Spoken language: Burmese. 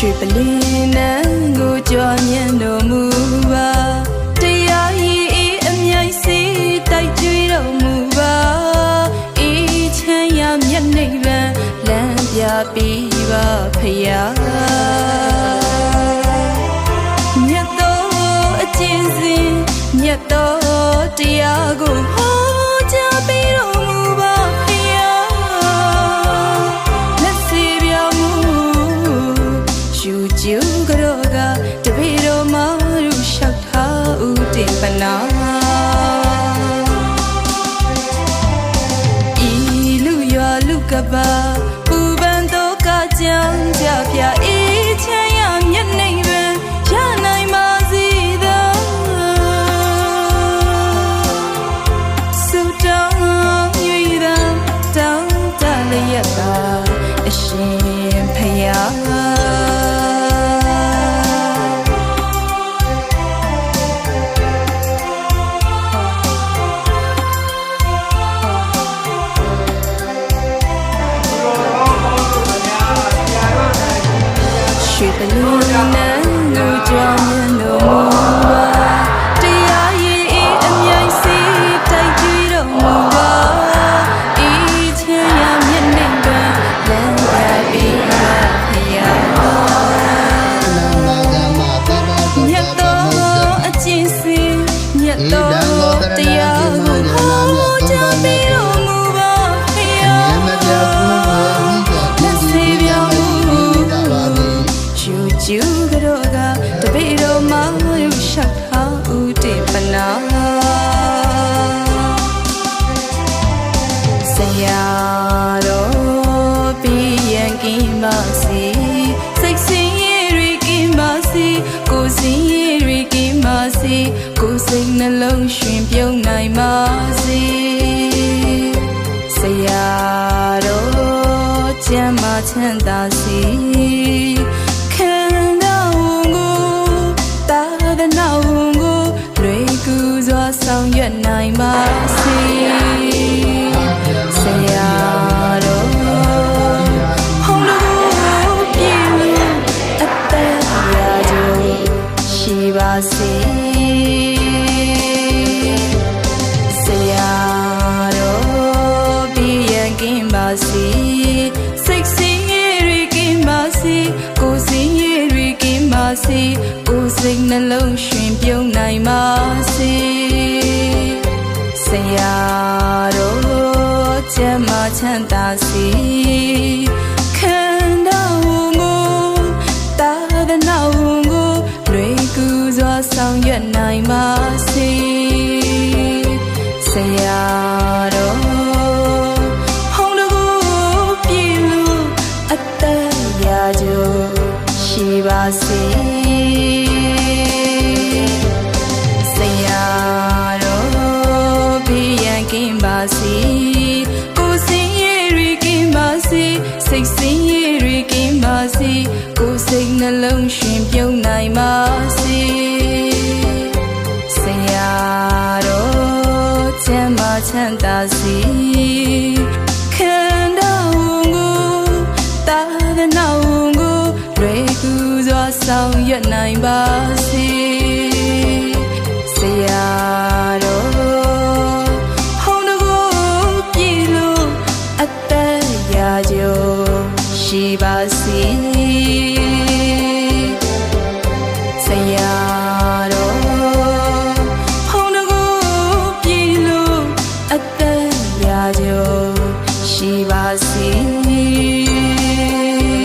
နန်းကိုကြွမြင်တော်မူပါတရားဤဤအမြိုက်စီတိုက်ကြွေတော်မူပါဤချမ်းရမျက်နှိပ်ပံလမ်းပြပြီးပါဖယားမြတ်တော်အကျဉ်းစဉ်မြတ်တော်တရားကိုဟောကြား လူရွာလူကပါပူပန်တော့ကကြောင်ကြပြအေးချမ်းရမျက်နှိမ်ပင်ရနိုင်ပါစေသောစုတောင်း၍သာတောင်းတလျက်ပါအရှင်ဖယား လူးနန်းကို ယ်စိ စေကိုယ်စိတ်နှလုံးရှင်ပြုံးနိုင်ပါစေဆရာတော်ကျမ်းမာချမ်းသာစေခန္ဓာဝန်ကိုသာသနာဝန်ကိုလွေကူစွာဆောင်ရွက်နိုင်ပါစေ ပါစေဆရာတော်ပြီးရင်ကင်းပါစေကိုယ်စင်ရည်တွေကင်းပါစေစိတ်စင်ရည်တွေကင်းပါစေကိုယ်စိတ်နှလုံးရှင်ပြုံးနိုင်ပါစေဆရာတော်ချမ်းသာချမ်းသာစေ ဆောင်ရွက်နိုင်ပါစေ